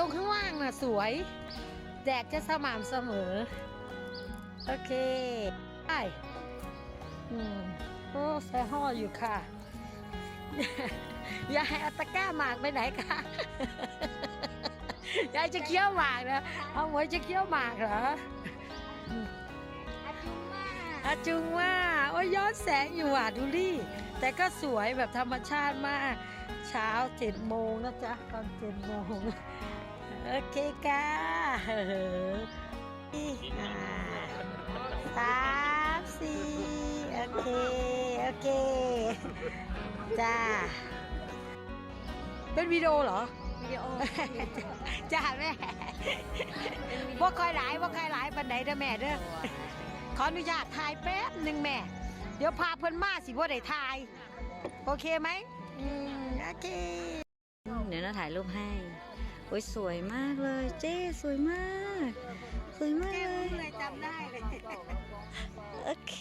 รงข้างล่างน่ะสวย แดดจะสม่ำเสมอ โอเคได้อืมโอ้ใส่ห่ออยู่ค่ะยายเอาตะกร้าหมากไปไหนคะยายจะเคี้ยวหมากนะเอาหมวยจะเคี้ยวหมากเหรออาจุมาอาจุงว่าโอ้ยย้อนแสงอยู่อะดูดิแต่ก็สวยแบบธรรมชาติมาก เช้าเจ็ดโมงนะจ๊ะตอนเจ็ดโมง โอเคค่ะอ่าสามสี่โอเค โอเค จ้า เป็นวิดีโอเหรอ วิดีโอ จ้าแม่ว่าคอยหลายว่าคอยหลายปันไหนเด้อแม่เด้อ ขออนุญาตถ่ายแป๊บหนึ่งแม่ เดี๋ยวพาเพิ่นมาสิว่าได้ถ่าย โอเคไหมอืมโอเค เดี๋ยวเราถ่ายรูปให้ โอ้ยสวยมากเลย เจ้สวยมาก สวยมากเลยเลยจำได้เลย โอเค